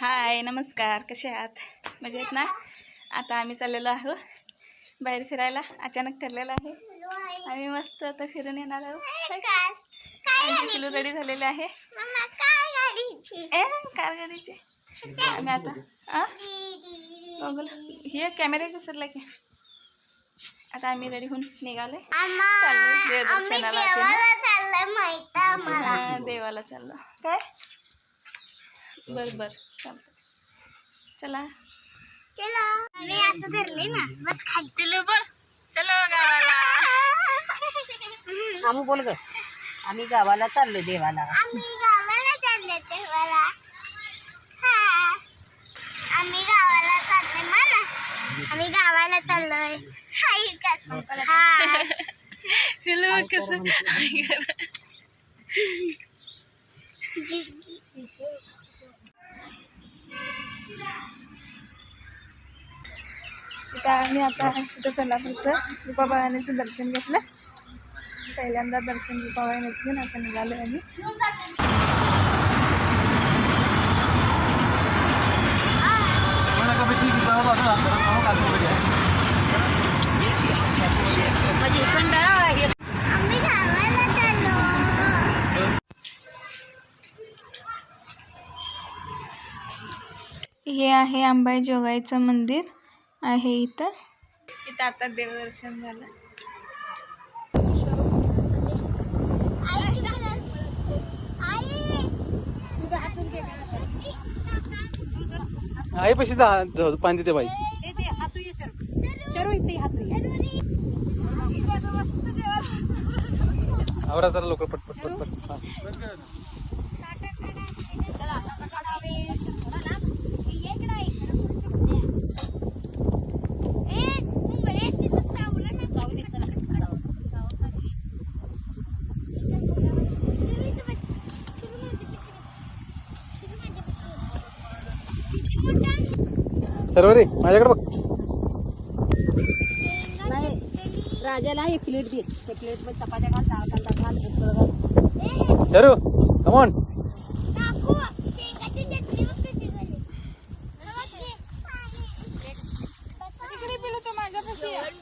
हाय नमस्कार. कसे आहात? मजेत ना? आता आम्ही चाललेलो आहो बाहेर फिरायला. अचानक ठरलेलं आहे. आम्ही मस्त आता फिरून येणार आहोत. किलो रेडी झालेले आहे. ए कार गाडीची. आम्ही आता हां बघू हे कॅमेरा विसरला की. आता आम्ही रेडी होऊन निघाले देवदर्शनाला. हा, देवाला चाललो. काय? बर बर. चालतं चला. मी असं धरले ना बस खाली. पिलू बोल चलो गावाला. आम्ही बोल ग. आम्ही गावाला चाललो देवाला आम्ही गावाला चालले तेव्हाला हा आम्ही गावाला चालले मला आम्ही गावाला चाललोय. हाय का? हा पिलू कसं? आम्ही आता इथं सोलापूरचं रुपाबाळाण्याचं दर्शन घेतलं. पहिल्यांदा दर्शन रुपाबाळाण्याचं घेऊन आता निघालो आम्ही. म्हणजे हे आहे अंबाई जोगाईचं मंदिर. आहे इथं. इथं आता देवदर्शन झालं. आई पैसे पाणी देते बाई. आवरा जरा लवकर पट पट पट पट हा. सर्व रे माझ्याकडे बघ. राजाला एक प्लेट दे. त्या प्लेटमध्ये चपात्या घाल कांदा घाल कमॉन काकू शेंगाची चटणी बघ कशी झाली तिकडे पिलू तो माझ्यापाशी ये. तू माझ्यापाशी ये. बघा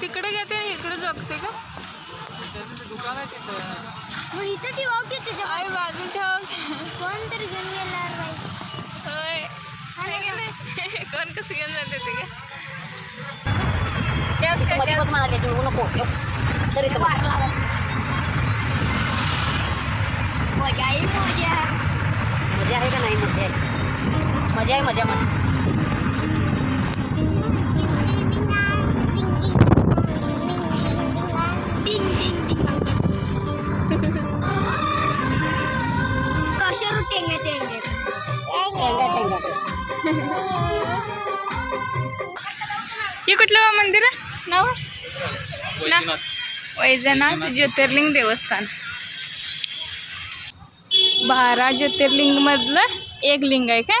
तिकडे घेते इकडे जगते का? मग इथं ठेवा की तुझ्या आई बाजू ठेव कोण तरी घेऊन गेला होय. आहे की नाही? कोण कसं घेऊन जाते ते का मध्ये म्हणाले तू नको. येऊ. तरी आहे मजा. मजा आहे का नाही मजा आहे? मजा आहे मजा म्हण हे कुठलं मंदिर नाव? ना? वैजनाथ ज्योतिर्लिंग देवस्थान. बारा ज्योतिर्लिंग मधलं एक लिंग आहे का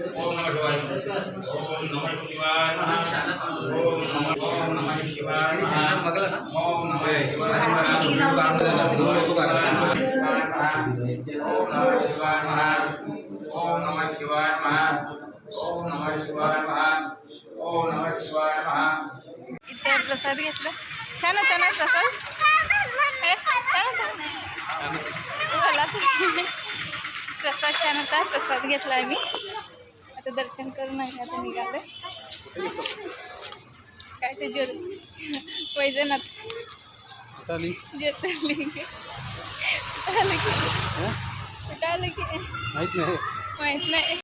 ओम नमः शिवाय ओम नमः शिवाय ओम नमः ओम नमः शिवाय ओम नमः शिवाय ओम नमः शिवाय ओम नमः शिवाय ओम नमः शिवाय ओम नमः शिवाय इथं प्रसाद? घेतला छान होता. ना प्रसाद छान होता. प्रसाद छान होता. प्रसाद घेतला आम्ही. आता दर्शन करून आम्ही आता निघाले काय ते जोर चाली. ज्योतिर्लिंग कुठं आलं की? माहीत नाही.